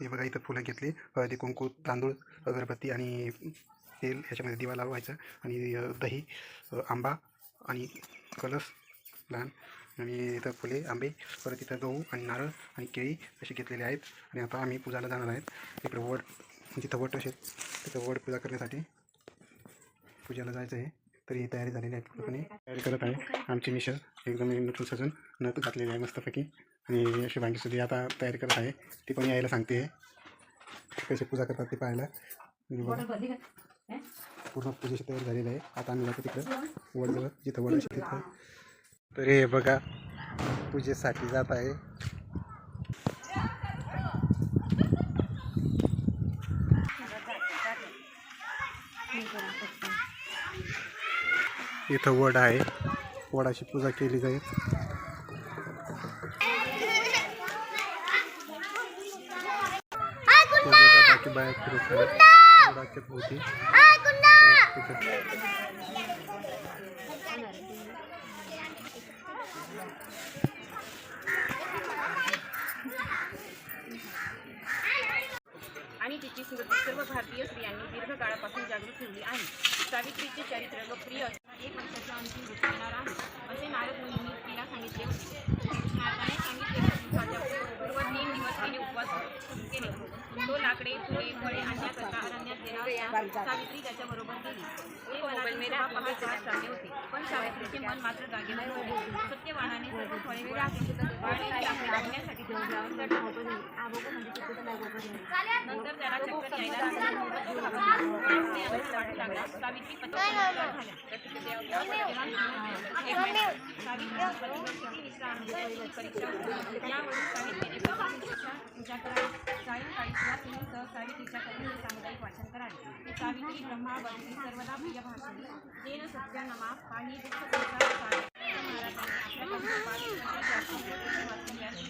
हे बघा इथं फुलं घेतली. हळदी कुंकू तांदूळ अगरबत्ती आणि तेल ह्याच्यामध्ये दिवा लावायचं. आणि दही आंबा आणि कलस लहान आणि इथं फुले आंबे परत इथं गहू आणि नारळ आणि केळी असे घेतलेले आहेत. आणि आता आम्ही पूजाला जाणार आहेत. इकडे वड जिथं वट असेल तिथं वड पूजा करण्यासाठी पूजाला जायचं आहे. तरी ही तयारी झालेली आहे पूर्णपणे. तयारी करत आहे. आमची मिशल एकदम नटून सजून नथ घातलेली आहे मस्तपैकी. आणि अशी बाकी आता तयारी करत आहे. ती पण यायला सांगते. कशी पूजा करतात ते पाहायला. पूर्ण पूजेची तयारी झालेली आहे. आता आम्ही जातो तिकडं. वडजवळ जिथं वड तिथं. तर हे बघा पूजेसाठी जात आहे. इथं वड आहे. वडाची पूजा केली जाईल. बाकी फिरत आणि तिची स्मृती सर्व भारतीय स्त्रियांनी दीर्घकाळापासून जागृत ठेवली आहे. सावित्रीचे चरित्र लोकप्रिय असताना एक वर्षाचा अंतिम मृत्यू होणार आहे. असे नारद मुनी तिला सांगितले होते. नारदाने सांगितले पूर्व तीन दिवस तिने उपवास केले. तो लाकडे फुले फळे आणण्याकरता अरण्यात गेला असता सावित्री त्याच्याबरोबर गेली. ते वनातील शोभा पाहत पाहत चालले होते. पण सावित्रीचे मन मात्र जागेवर नव्हते. सत्यवानाने सर्व फळे फळे आणि लाकडे आणण्यासाठी डोंगरावर चढला नंतर त्याला चक्कर यायला सामुदायिक वाचन करावे सावित्री ब्रह्मा वर्षी सर्वदा प्रिय भाषणी जेन सत्या नमा पाणी दुःख महाराजांनी आपल्या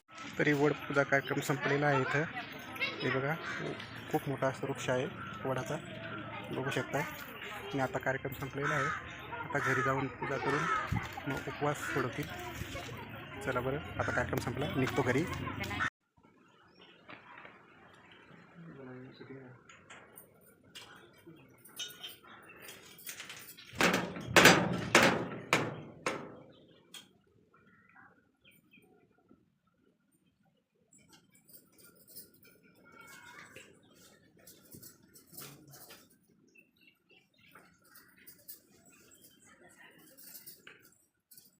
तरी वडपूजा कार्यक्रम संपलेला आहे इथं. हे बघा खूप मोठा असं वृक्ष आहे वडाचा. बघू शकता आणि आता कार्यक्रम संपलेला आहे. आता घरी जाऊन पूजा करून मग उपवास सोडवतील. चला बरं आता कार्यक्रम संपला. निघतो घरी.